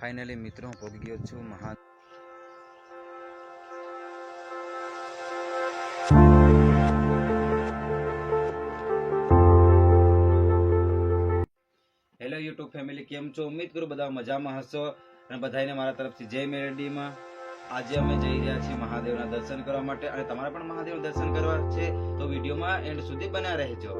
Finally મિત્રો પહોંચી ગયો છું મહા હેલો યુટ્યુબ ફેમિલી કેમ છો? ઉમ્મીદ કરું બધા મજામાં હશો અને બધાને મારા તરફથી જય મેરડીમાં. આજે અમે જઈ રહ્યા છીએ મહાદેવના દર્શન કરવા માટે અને તમારે પણ મહાદેવના દર્શન કરવા છે, તો વિડીયોમાં એન્ડ સુધી બન્યા રહેજો.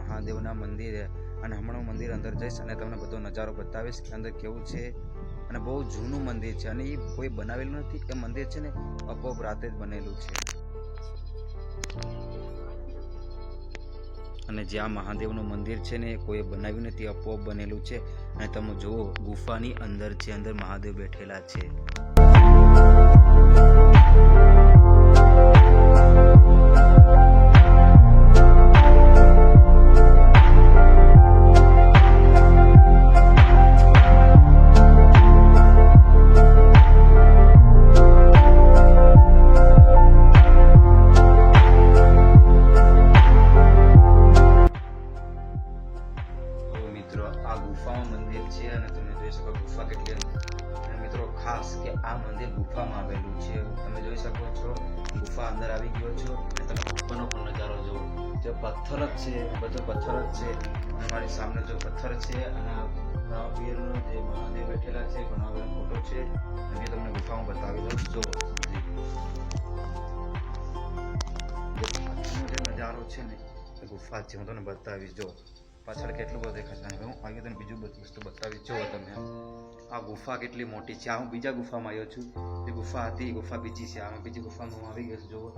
મહાદેવના મંદિરે અને હમણાં મંદિર અંદર જઈશ અને તમને બધો નજારો બતાવીશ કે અંદર કેવું છે અને બહુ જૂનું મંદિર છે અને એ કોઈ બનાવેલું નથી. એ મંદિર છે ને અપોપ રાતે જ બનેલું છે. અને જ્યાં મહાદેવનું મંદિર છે ને કોઈ બનાવ્યું નથી, અપોપ બનેલું છે. અને તમે જુઓ ગુફાની અંદર છે અંદર મહાદેવ બેઠેલા છે. ખાસ કે આ મંદિર ગુફામાં આવેલું છે. તમે જોઈ શકો છો, ગુફા અંદર આવી ગયો છો. અને તમે ગુફાનો પણ નજારો જુઓ. જે પથ્થર જ છે બધો પથ્થર જ છે. અમારી સામે જો પથ્થર છે, અને મહાવીરનો જે મહાદેવ બેઠેલા છે ઘણા ફોટો છે અને તમને ગુફામાં બતાવી દઉં. જો જે નજારો છે ને, એ ગુફા છે. હું તમને બતાવીશ. જો પાછળ કેટલું બધું દેખાશે હું આગળ તમને બીજું બધું વસ્તુ બતાવી જો તમે. આ ગુફા કેટલી મોટી છે? હું બીજા ગુફામાં આવ્યો છું. જે ગુફા હતી, એ ગુફા બીજી છે. આમાં બીજી ગુફામાં હું આવી ગયો જુઓ.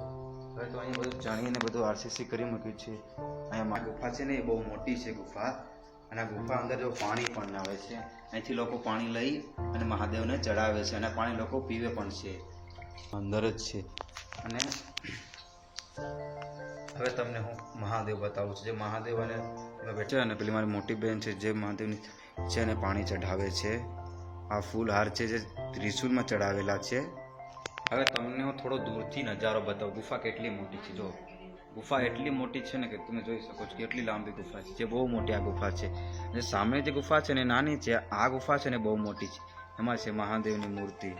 હવે તો અહીંયા બધું જાણીને બધું આરસીસી કરી મૂક્યું છે. અહીંયા ગુફા છે ને, એ બહુ મોટી છે ગુફા. અને આ ગુફા અંદર જો પાણી પણ આવે છે. અહીંથી લોકો પાણી લઈ અને મહાદેવને ચડાવે છે અને પાણી લોકો પીવે પણ છે. અંદર જ છે. અને હવે તમને હું મહાદેવ બતાવું છું. જે મહાદેવ અને બેઠા અને પેલી મારી મોટી બહેન છે, જે મહાદેવની છે અને પાણી ચઢાવે છે. આ ફૂલહાર છે જે ત્રિશુલમાં ચડાવેલા છે. હવે તમને હું થોડો દૂરથી નજારો બતાવું. ગુફા કેટલી મોટી છે? જો, ગુફા એટલી મોટી છે ને કે તમે જોઈ શકો છો કેટલી લાંબી ગુફા છે, જે બહુ મોટી આ ગુફા છે. જે સામે જે ગુફા છે ને નાની છે, આ ગુફા છે ને બહુ મોટી છે. એમાં છે મહાદેવની મૂર્તિ.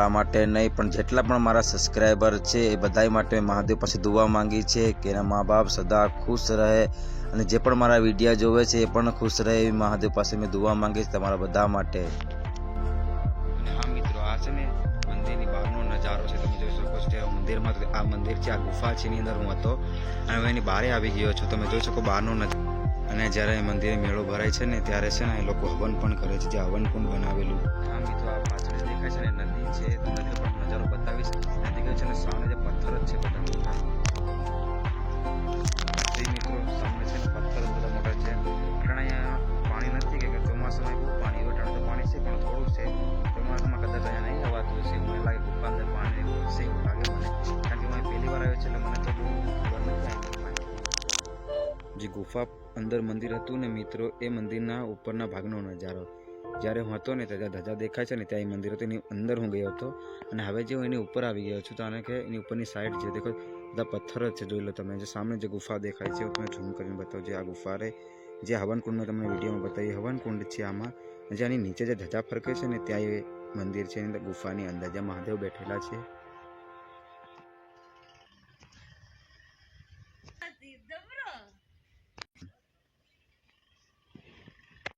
મારા માટે નહીં, પણ જેટલા પણ મારા સબસ્ક્રાઈબર છે, એ બધાય માટે મહાદેવ પાસે દુવા માંગી છે કે એના મા બાપ સદા ખુશ રહે અને જે પણ મારા વિડીયા જોવે છે, એ પણ ખુશ રહે એવી મહાદેવ પાસે મેં દુઆ માંગીશ તમારા બધા માટે. હા મિત્રો, આ છે ને મંદિરની બહારનો નજારો છે. તમે જોઈ શકો છો મંદિરમાં, આ મંદિર છે, આ ગુફા છે, એની અંદર હું હતો. અને હું એની બહારે આવી ગયો છું. તમે જોઈ શકો બહારનો નજારો અને જ્યારે મંદિરે મેળો ભરાય છે ને, ત્યારે છે ને એ લોકો હવન પણ કરે છે, જે હવન પણ બનાવેલું. આમ તો આ પાછળ દેખાય છે ને, નદી છે નદી પર નજારો બતાવીશ. નદી કહે છે ને, સામે જે પથ્થર જ છે, બધા મોટા. મિત્રો, સામે છે પથ્થર બધા મોટા છે. કારણ અહીંયા પાણી નથી કે ચોમાસામાં બહુ પાણી હોય તો પાણી છે, પણ થોડું છે. ચોમાસામાં કદાચ અહીંયા નહીં આવતું હશે મને લાગે ગુફા અંદર પાણી હશે, એવું લાગે મને. કારણ કે હું પહેલી વાર આવ્યો છે, એટલે મને જે ગુફા અંદર મંદિર હતું ને મિત્રો, એ મંદિરના ઉપરના ભાગનો નજારો. જ્યારે હું હતો ને ત્યાં ધજા દેખાય છે ને ત્યાં એ મંદિર હતું, એની અંદર હું ગયો હતો. અને હવે જે હું એની ઉપર આવી ગયો છું, તો આને કે એની ઉપરની સાઈડ છે દેખો, બધા પથ્થર જ છે, જોઈ લો તમે. જે સામે જે ગુફા દેખાય છે તમે તમને ઝૂમ કરીને બતાવું, જે આ ગુફા રે, જે હવનકુંડમાં તમને વિડીયોમાં બતાવી હવનકુંડ છે આમાં. જે આની નીચે જે ધજા ફરકે છે ને, ત્યાં એ મંદિર છે, એની ગુફાની અંદર, જ્યાં મહાદેવ બેઠેલા છે.